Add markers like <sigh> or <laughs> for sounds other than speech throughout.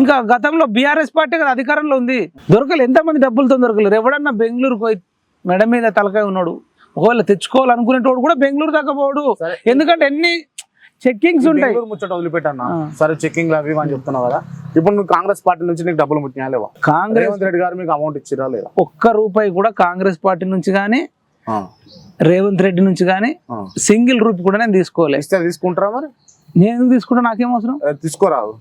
ఇంకా గతంలో BRS party కదా అధికారంలో ఉంది. దొరకలు ఎంతమంది డబ్బులతో దొరకలేరు ఎవడన్నా బెంగళూరు పోయి మెడ మీద తలకాయ ఉన్నాడు ఒకవేళ తెచ్చుకోవాలనుకునేటోడు కూడా బెంగళూరు దాకా పోడు. ఎందుకంటే ఎన్ని చెక్కింగ్స్ ఉంటాయి. ముచ్చట వదిలిపెట్టన్నా. సరే చెక్కింగ్ అవి అని చెప్తున్నావు కదా. ఇప్పుడు నువ్వు కాంగ్రెస్ పార్టీ నుంచి నీకు డబ్బులు ముట్టినా లేవా? కాంగ్రెస్ రెడ్డి గారు మీకు అమౌంట్ ఇచ్చిరా లేదా? ఒక్క రూపాయి కూడా కాంగ్రెస్ పార్టీ నుంచి కానీ రేవంత్ రెడ్డి నుంచి కానీ. సింగిల్ రూపీ కూడా నేను తీసుకోలే. ఇస్తే తీసుకుంటారా మరి? నేను తీసుకుంటా? నాకేం అవసరం? తీసుకోరాదు?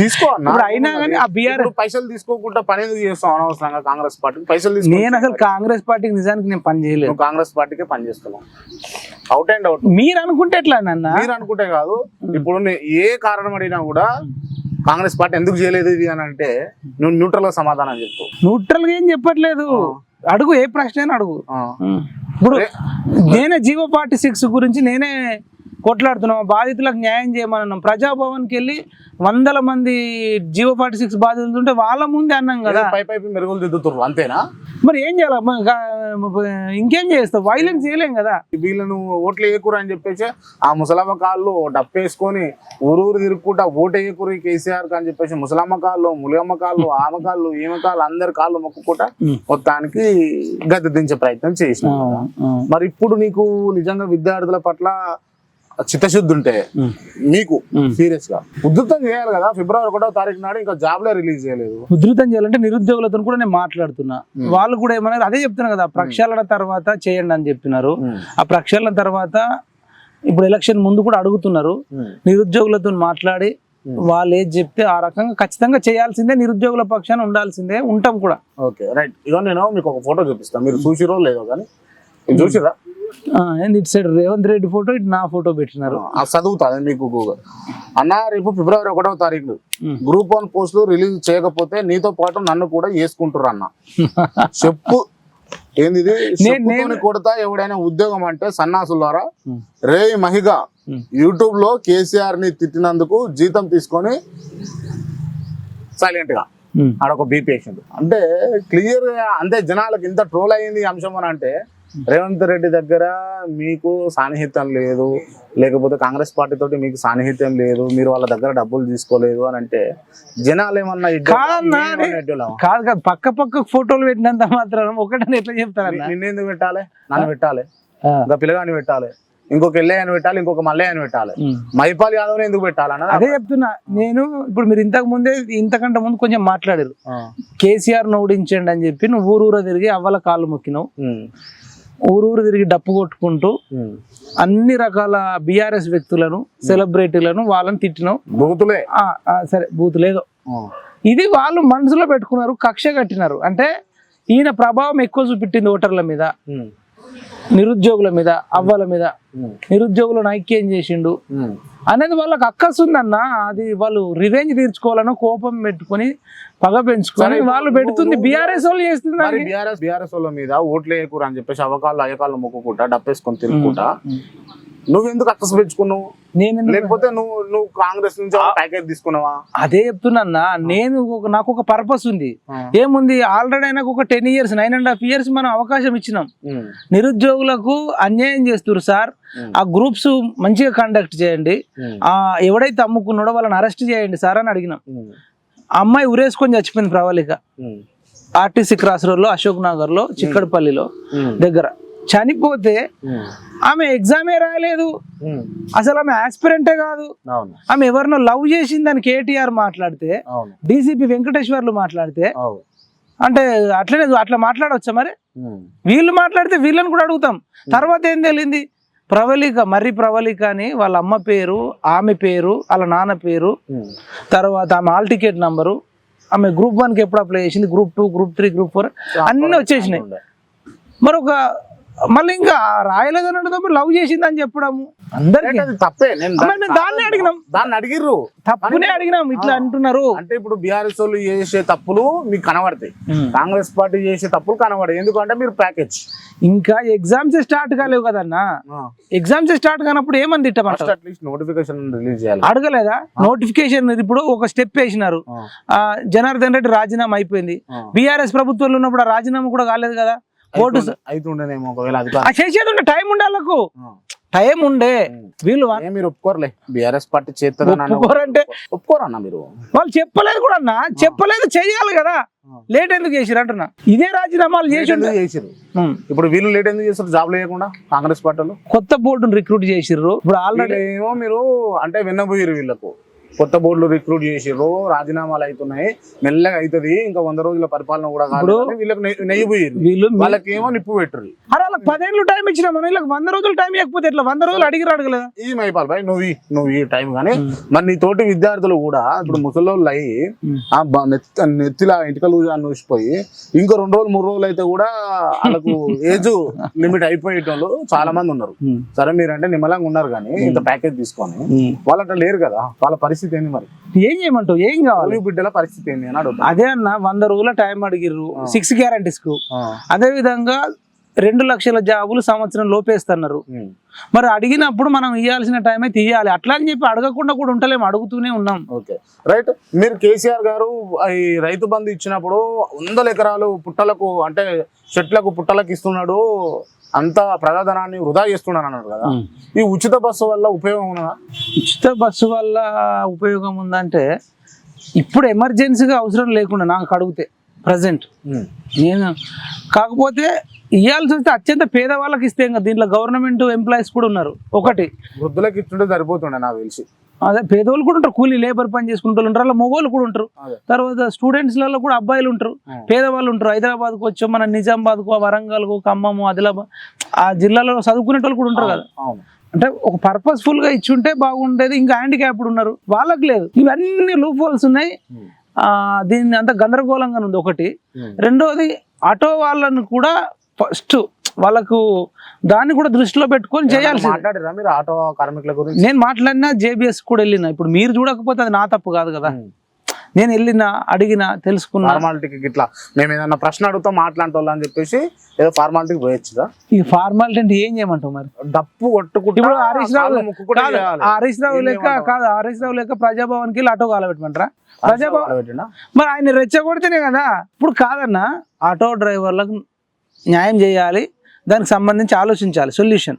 తీసుకో అయినా కానీ ఆ ఇప్పుడు పైసలు తీసుకోకుండా పని ఎందుకు చేస్తావు అనవసరంగా కాంగ్రెస్ పార్టీకి? పైసలు తీసుకో. నేను అసలు కాంగ్రెస్ పార్టీకి నిజానికి నేను పని చేయలేదు. కాంగ్రెస్ పార్టీకే పని చేస్తున్నావు. అవుట్ అండ్ అవుట్ మీరు అనుకుంటే ఎట్లా నన్న? మీరు అనుకుంటే కాదు ఇప్పుడు ఏ కారణం అడిగినా కూడా కాంగ్రెస్ పార్టీ ఎందుకు చేయలేదు ఇది అని అంటే నువ్వు న్యూట్రల్గా సమాధానం చెప్తావు. న్యూట్రల్గా ఏం చెప్పట్లేదు. అడుగు ఏ ప్రశ్న అయినా అడుగు. ఇప్పుడు నేనే జీవో పార్టీ సిక్స్ గురించి నేనే కొట్లాడుతున్నాం బాధితులకు న్యాయం చేయమన్నాం. ప్రజాభవన్కి వెళ్ళి వందల మంది జీవో పార్టీ సిక్స్ బాధితులు ఉంటే వాళ్ళ ముందే అన్నాం కదా. పై పై మెరుగులు దిద్దుతుర్రు అంతేనా? మరి ఏం చేయాలి ఇంకేం చేస్తావు? వైలెన్స్ చేయలేం కదా. వీళ్ళను ఓట్లు వేయకూరు అని చెప్పేసి ఆ ముసలమ్మ కాళ్ళు డప్పేసుకొని ఊరూరు తిరుక్కుంటా ఓటు వేయకూరు ఈ కేసీఆర్ అని చెప్పేసి ముసలమ్మ కాళ్ళు ములియమ్మ కాళ్ళు ఆమె కాళ్ళు ఈమె కాళ్ళు అందరి కాళ్ళు మొక్కుకుంటా. మొత్తానికి గద్దె దించే ప్రయత్నం చేసిన. మరి ఇప్పుడు నీకు నిజంగా విద్యార్థుల పట్ల చిత్తశుద్ధి ఉంటే. మీకు. సీరియస్గా ఉద్ధృతం చేయాలి కదా ఫిబ్రవరి ఒకటో తారీఖు నాడు ఇంకా జాబ్లో రిలీజ్ చేయలేదు. ఉధృతం చేయాలంటే నిరుద్యోగులతో కూడా నేను మాట్లాడుతున్నా. వాళ్ళు కూడా ఏమన్నారు అదే చెప్తున్నా కదా ప్రక్షాళన తర్వాత చేయండి అని చెప్పినారు ఆ ప్రక్షాళన తర్వాత ఇప్పుడు ఎలక్షన్ ముందు కూడా అడుగుతున్నారు. నిరుద్యోగులతో మాట్లాడి వాళ్ళు ఏది చెప్తే ఆ రకంగా ఖచ్చితంగా చేయాల్సిందే నిరుద్యోగుల పక్షాన ఉండాల్సిందే ఉంటాం కూడా. Okay right. ఇగో నేను మీకు ఒక ఫోటో చూపిస్తాను మీరు చూసిరో లేదో కానీ ఇది చూసిరా ఏంది ఇటు సైడ్ రేవంత్ రెడ్డి ఫోటో ఇటు నా ఫోటో పెట్టినారు ఆ చదువుతా అది మీకు. అన్న రేపు ఫిబ్రవరి ఒకటవ తారీఖు. గ్రూప్ వన్ పోస్టులు రిలీజ్ చేయకపోతే నీతో పాటు నన్ను కూడా వేసుకుంటారు అన్న చెప్పు ఏంది చెప్పుతోని కొడతా ఎవడైనా ఉద్యోగం అంటే సన్నాసులారా. రే మహిగా. యూట్యూబ్లో కేసీఆర్ని తిట్టినందుకు జీతం తీసుకొని సైలెంట్గా. ఆడొక బీ పేషెంట్ అంటే క్లియర్గా అంటే జనాలకు ఇంత ట్రోల్ అయింది అంశం అని అంటే రేవంత్ రెడ్డి దగ్గర మీకు సాన్నిహిత్యం లేదు. లేకపోతే కాంగ్రెస్ పార్టీ తోటి మీకు సాన్నిహిత్యం లేదు. మీరు వాళ్ళ దగ్గర డబ్బులు తీసుకోలేదు అని అంటే జనాలు ఏమన్నా? కాదు కాదు పక్క పక్క ఫోటోలు పెట్టినంత మాత్రం ఒకటని ఎట్లా చెప్తారన్న? నిన్నెందుకు పెట్టాలి? నన్ను పెట్టాలి. ఇంకా పిల్లగాని పెట్టాలి. ఇంకొక ఎల్లయ్యని పెట్టాలి ఇంకొక మల్లయ్యని పెట్టాలి. ఉం. మైపాల్ యాదవ్ ఎందుకు పెట్టాలన్న? అదే చెప్తున్నా. నేను ఇప్పుడు మీరు ఇంతకు ముందే ఇంతకంటే ముందు కొంచెం మాట్లాడారు. కేసీఆర్ ఓడించండి అని చెప్పి నువ్వు ఊరూర తిరిగి అవ్వల కాళ్ళు మొక్కినావు. ఊరూరు తిరిగి డప్పు కొట్టుకుంటూ అన్ని రకాల బీఆర్ఎస్ వ్యక్తులను సెలబ్రిటీలను వాళ్ళని తిట్టినావు బూతులే. సరే బూత్ లేదో ఇది వాళ్ళు మనసులో పెట్టుకున్నారు కక్ష కట్టినారు. అంటే ఈయన ప్రభావం ఎక్కువ చూపెట్టింది ఓటర్ల మీద. నిరుద్యోగుల మీద అవ్వల మీద నిరుద్యోగులను ఐక్యం చేసిండు. అనేది వాళ్ళకి అక్కసుందన్న అది వాళ్ళు రివెంజ్ తీర్చుకోవాలనో కోపం పెట్టుకొని పగ పెంచుకొని వాళ్ళు పెడుతుంది బీఆర్ఎస్ వాళ్ళు దానికి. బీఆర్ఎస్ బీఆర్ఎస్ వాళ్ళ మీద ఓట్లు వేయకూరు అని చెప్పేసి అవకాళ్ళు అయ్యకాళ్ళు మొక్కుకుంటా డప్పేసుకొని తిరుగుకుంటా నువ్వెందుకు అక్కసు పెంచుకున్నావు? నేను లేకపోతే నువ్వు నువ్వు కాంగ్రెస్ నుంచి ప్యాకేజ్ తీసుకున్నావా? అదే చెప్తున్నా నేను నాకు ఒక పర్పస్ ఉంది. ఏముంది? ఆల్రెడీ నాకు ఒక ten years nine and half years మనం అవకాశం ఇచ్చినాం. నిరుద్యోగులకు అన్యాయం చేస్తున్నారు సార్. ఆ గ్రూప్స్ మంచిగా కండక్ట్ చేయండి. ఆ ఎవడైతే అమ్ముకున్నాడో వాళ్ళని అరెస్ట్ చేయండి సార్ అని అడిగినాం. ఆ అమ్మాయి ఉరేసుకొని చచ్చిపోయింది ప్రవళిక. ఆర్టీసీ క్రాస్ రోడ్లో అశోక్ నగర్లో చిక్కడపల్లిలో దగ్గర. చనిపోతే ఆమె ఎగ్జామే రాయలేదు అసలు ఆమె ఆస్పిరెంటే కాదు. ఆమె ఎవరినో లవ్ చేసిందని కేటీఆర్ మాట్లాడితే డీసీపీ వెంకటేశ్వర్లు మాట్లాడితే అంటే అట్లనే అట్లా మాట్లాడవచ్చా మరి? వీళ్ళు మాట్లాడితే వీళ్ళని కూడా అడుగుతాం. తర్వాత ఏం తెలియంది ప్రవళిక మర్రి ప్రవళిక అని వాళ్ళ అమ్మ పేరు ఆమె పేరు వాళ్ళ నాన్న పేరు తర్వాత ఆమె ఆల్ టికెట్ నంబరు ఆమె గ్రూప్ వన్కి ఎప్పుడు అప్లై చేసింది? Group two group three group four అన్నీ వచ్చేసినాయి. మరి ఒక మళ్ళీ ఇంకా రాయలేదు అని అడుగుతాం లవ్ చేసింది అని చెప్పడము అందరికి. అది తప్పే? నేను దాన్నే అడిగినాం. దాన్ని అడిగిర్రు. తప్పునే అడిగినాం ఇట్లా అంటున్నారు. అంటే ఇప్పుడు బీఆర్ఎస్ వాళ్ళు చేసే తప్పులు మీకు కనబడతాయి. కాంగ్రెస్ పార్టీ చేసే తప్పులు కనబడతాయి. ఎందుకంటే మీరు ప్యాకేజ్. ఇంకా ఎగ్జామ్స్ స్టార్ట్ కాలేవు కదన్నా? ఎగ్జామ్స్ స్టార్ట్ కానప్పుడు ఏమని తిట్టమంటారు అట్లీస్ట్ నోటిఫికేషన్ రిలీజ్ చేయాలి. అడగలేదా? నోటిఫికేషన్ ఇప్పుడు ఒక స్టెప్ వేసినారు. జనార్దన్ రెడ్డి రాజీనామా అయిపోయింది. బీఆర్ఎస్ ప్రభుత్వంలో ఉన్నప్పుడు రాజీనామా కూడా కాలేదు కదా? ఓటు అయితుండే- అయితుండేనేమో ఒకవేళ చేసేది ఉంటే టైం ఉండాలకు ఆ. టైం ఉండే. వీళ్ళు మీరు ఒప్పుకోరలే. బీఆర్ఎస్ పార్టీ అన్న- ఒప్పుకోరంటే ఒప్పుకోరన్న మీరు. వాళ్ళు చెప్పలేదు కూడా అన్న. చెప్పలేదు చెయ్యాలి కదా. లేట్ ఎందుకు చేసిరు అంటున్నా. ఇదే రాజీనామాలు చేసి ఉం. ఇప్పుడు వీళ్ళు లేట్ ఎందుకు చేస్తారు జాబ్ లేకుండా కాంగ్రెస్ పార్టీలో? కొత్త బోర్డును రిక్రూట్ చేసిర్రు. ఇప్పుడు ఆల్రెడీ ఏమో మీరు అంటే విన్నబోయారు వీళ్ళకు. కొత్త బోర్డులు రిక్రూట్ చేసిర్రు రాజీనామాలు అవుతున్నాయి మెల్లగా అవుతుంది ఇంకా వంద రోజుల పరిపాలన కూడా కాదు వీళ్ళకి నె- నెయ్యిపోయారు వీళ్ళు వాళ్ళకి ఏమో నిప్పు పెట్టరు అరే వాళ్ళకి పదేళ్ళు టైం ఇచ్చిన మనం వీళ్ళకి వంద రోజులు టైం ఇవ్వకపోతే ఎట్లా? వంద రోజులు అడిగి అడగలేదా ఈ మైపాల్ భాయ్ నువ్వు నువ్వు ఈ టైం కానీ మరి నీ తోటి విద్యార్థులు కూడా ఇప్పుడు ముసలోళ్ళు అయ్యి ఆ నెత్తిలా ఇంటికలు నూసిపోయి ఇంకో రెండు రోజులు మూడు రోజులు అయితే కూడా వాళ్ళకు <laughs> ఏజ్ లిమిట్ అయిపోయేటోళ్ళు చాలా మంది ఉన్నారు. సరే మీరంటే నిమ్మలంగా ఉన్నారు కానీ ఇంత ప్యాకేజ్ తీసుకొని వాళ్ళు అట్లా లేరు కదా వాళ్ళ పరిస్థితి ఏంది మరి? ఏం చేయమంటావు? ఏం కావాలి? బిడ్డల పరిస్థితి ఏంది అని అడుగుతా. అదే అన్న వంద రోజుల టైం అడిగిర్రు. సిక్స్ గ్యారంటీస్కు. అదే విధంగా రెండు లక్షల జాబులు సంవత్సరం లోపేస్తున్నారు. మరి అడిగినప్పుడు మనం ఇవ్వాల్సిన టైం అయితే ఇవ్వాలి అట్లా అని చెప్పి అడగకుండా కూడా ఉంటలేము అడుగుతూనే ఉన్నాం. ఓకే. రైట్ మీరు కేసీఆర్ గారు ఈ రైతు బంధు ఇచ్చినప్పుడు వందల ఎకరాలు పుట్టలకు అంటే చెట్లకు పుట్టలకు ఇస్తున్నాడు అంత ప్రజాధనాన్ని వృధా చేస్తున్నాడు అన్నారు కదా. ఈ ఉచిత బస్సు వల్ల ఉపయోగం ఉన్నదా? ఉచిత బస్సు వల్ల ఉపయోగం ఉందంటే ఇప్పుడు ఎమర్జెన్సీగా అవసరం లేకుండా నాకు అడిగితే ప్రజెంట్. నేను కాకపోతే ఇవ్వాల్సి వస్తే అత్యంత పేదవాళ్ళకి ఇస్తే ఇంకా దీంట్లో గవర్నమెంట్ ఎంప్లాయీస్ కూడా ఉన్నారు. ఒకటి. వృద్ధులకు ఇస్తుంటే సరిపోతుండే నాకు తెలిసి. అదే పేదవాళ్ళు కూడా ఉంటారు. కూలీ లేబర్ పని చేసుకుంటూ ఉంటారు. అలా మగవాళ్ళు కూడా ఉంటారు. తర్వాత స్టూడెంట్స్లలో కూడా అబ్బాయిలు ఉంటారు. పేదవాళ్ళు ఉంటారు. హైదరాబాద్కు వచ్చాం మన నిజామాబాద్కు వరంగల్కు ఖమ్మము ఆదిలాబాద్ ఆ జిల్లాలో చదువుకునే వాళ్ళు కూడా ఉంటారు కదా. అంటే ఒక పర్పస్ఫుల్గా ఇచ్చుంటే బాగుండేది. ఇంకా హ్యాండిక్యాప్డ్ ఉన్నారు. వాళ్ళకి లేదు. ఇవన్నీ లూప్ హోల్స్ ఉన్నాయి ఆ, దీన్ని అంత గందరగోళంగా ఉంది. ఒకటి. రెండోది ఆటో వాళ్ళని కూడా ఫస్ట్ వాళ్ళకు దాన్ని కూడా దృష్టిలో పెట్టుకొని చేయాల్సి మాట్లాడారా మీరు ఆటో కార్మికుల గురించి? నేను మాట్లాడినా జేబిఎస్ కూడా వెళ్ళిన. ఇప్పుడు మీరు చూడకపోతే అది నా తప్పు కాదు కదా. నేను వెళ్ళిన అడిగిన తెలుసుకున్నా. ఫార్మాలిటీకి ఇట్లా మేము ఏదన్నా ప్రశ్న అడుగుతాం మాట్లాడటోళ్ళు అని చెప్పేసి ఏదో ఫార్మాలిటీకి పోయొచ్చుదా ఈ ఫార్మాలిటీ అంటే ఏం చేయమంటావు మరి? డప్పు కొట్టుకుంటా ఇప్పుడు హరీష్ రావు చేయాలి. హరీష్ రావు చేయమంటావు? కాదు హరీష్ రావు లెక్క ప్రజాభవన్కి వెళ్ళి ఆటో కాలబెట్టమంటారా? ప్రజాభవన్? మరి ఆయన రెచ్చగొడితేనే కదా. ఇప్పుడు కాదన్న ఆటో డ్రైవర్లకు న్యాయం చేయాలి. దానికి సంబంధించి ఆలోచించాలి సొల్యూషన్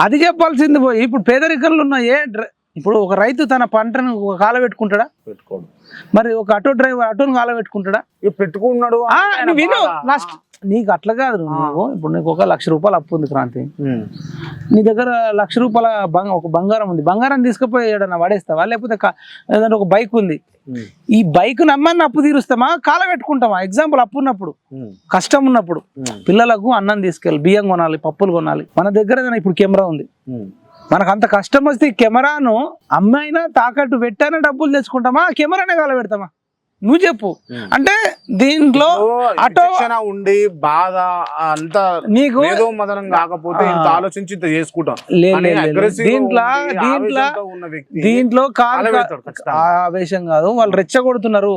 అది చెప్పాల్సింది పోయి ఇప్పుడు పేదరికంలో ఉన్న ఏ డ్ర ఇప్పుడు ఒక రైతు తన పంటను ఒక కాల పెట్టుకుంటాడా? పెట్టుకోడు. మరి ఒక ఆటో డ్రైవర్ ఆటోను కాల పెట్టుకుంటాడా? పెట్టుకున్నాడు విను లాస్ట్. నీకు అట్లా కాదు నువ్వు ఇప్పుడు నీకు ఒక లక్ష రూపాయలు అప్పు ఉంది క్రాంతి. నీ దగ్గర లక్ష రూపాయల ఒక బంగారం ఉంది. బంగారం తీసుకుపోయి ఏడన్నా పడేస్తావా లేకపోతే ఏదైనా ఒక బైక్ ఉంది. ఈ బైక్ నమ్మని అప్పు తీరుస్తామా? కాల పెట్టుకుంటామా? ఎగ్జాంపుల్ అప్పు ఉన్నప్పుడు. కష్టం ఉన్నప్పుడు. పిల్లలకు అన్నం తీసుకెళ్ళి బియ్యం కొనాలి పప్పులు కొనాలి. మన దగ్గర ఇప్పుడు కెమెరా ఉంది. మనకు అంత కష్టం వస్తే కెమెరాను అమ్మాయినా తాకట్టు పెట్టానా డబ్బులు తెచ్చుకుంటామా? కెమెరానే కాల పెడతామా నువ్వు చెప్పు. అంటే దీంట్లో విచక్షణ ఉండి బాధ అంత నీకు ఏదో మదనం కాకపోతే ఇంత ఆలోచించి ఇంత చేసుకుంటాం. దీంట్లో దీంట్లో ఆవేశంతో ఉన్న వ్యక్తి దీంట్లో. ఆవేశం కాదు వాళ్ళు రెచ్చగొడుతున్నారు.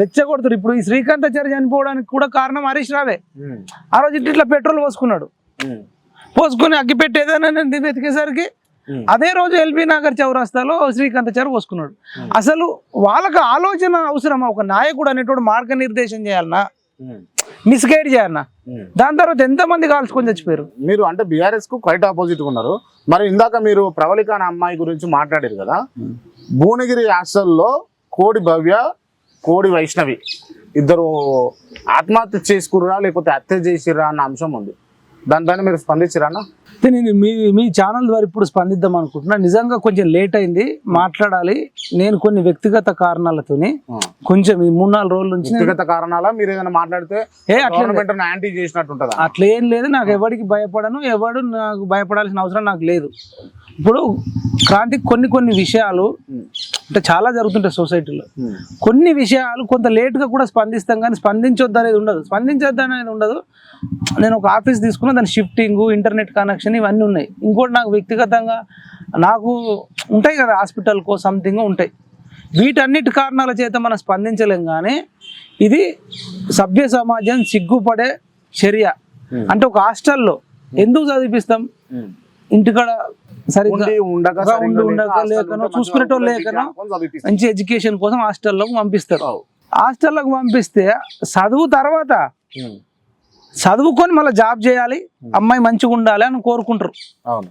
రెచ్చగొడుతున్నారు. ఇప్పుడు ఈ శ్రీకాంతాచారి చనిపోవడానికి కూడా కారణం హరీష్ రావే. ఆ రోజు ఇట్లా పెట్రోల్ పోసుకున్నాడు. పోసుకొని అగ్గి పెట్టేదానని వెతికేసరికి ఉమ్. అదే రోజు ఎల్బీ నగర్ చౌరస్తాలో శ్రీకాంతాచారి పోసుకున్నాడు. అసలు వాళ్ళకి ఆలోచన అవసరమా? ఒక నాయకుడు అనేటోడు మార్గనిర్దేశం చేయాలన్నా. మిస్గైడ్ చేయాలన్నా. దాని తర్వాత ఎంతమంది కాల్చుకొని చచ్చిపోయారు? మీరు అంటే బీఆర్ఎస్కు క్వైట్ ఆపోజిట్ ఉన్నారు. మరి ఇందాక మీరు ప్రవళిక అనే అమ్మాయి గురించి మాట్లాడారు కదా. భువనగిరి హాస్టల్లో కోడి భవ్య కోడి వైష్ణవి ఇద్దరు ఆత్మహత్య చేసుకుర్రా లేకపోతే హత్య చేసిర్రా అన్న అంశం ఉంది. దానిపైన మీరు స్పందించిరా నేను మీ మీ ఛానల్ ద్వారా ఇప్పుడు స్పందిద్దాం అనుకుంటున్నా. నిజంగా కొంచెం లేట్ అయింది. మాట్లాడాలి. నేను కొన్ని వ్యక్తిగత కారణాలతోని కొంచెం ఈ మూడు నాలుగు రోజుల నుంచి వ్యక్తిగత కారణాల? మీరు ఏదైనా మాట్లాడితే ఏ యాంటీ చేసినట్టు ఉంటుందా అట్లా ఏం లేదు. నాకు ఎవరికి భయపడను. ఎవడు నాకు భయపడాల్సిన అవసరం నాకు లేదు. ఇప్పుడు క్రాంతి కొన్ని కొన్ని విషయాలు అంటే చాలా జరుగుతుంటాయి సొసైటీలో. కొన్ని విషయాలు కొంత లేట్గా కూడా స్పందిస్తాం కానీ స్పందించొద్దు అనేది ఉండదు. స్పందించొద్దు అనేది ఉండదు. నేను ఒక ఆఫీస్ తీసుకున్న దాని షిఫ్టింగ్ ఇంటర్నెట్ కనెక్షన్ ఇవన్నీ ఉన్నాయి. ఇంకోటి నాకు వ్యక్తిగతంగా నాకు ఉంటాయి కదా హాస్పిటల్కో సంథింగ్ ఉంటాయి. వీటన్నిటి కారణాల చేత మనం స్పందించలేం కానీ ఇది సభ్య సమాజం సిగ్గుపడే చర్య. అంటే ఒక హాస్టల్లో ఎందుకు చదివిపిస్తాం? ఇంటికాడ లేకనో, చూసుకునేటోళ్ళు లేకనో. మంచి ఎడ్యుకేషన్ కోసం హాస్టల్లోకి పంపిస్తారు. హాస్టల్లోకి పంపిస్తే చదువు తర్వాత. చదువుకొని మళ్ళీ జాబ్ చేయాలి అమ్మాయి మంచిగా ఉండాలి అని కోరుకుంటారు అవును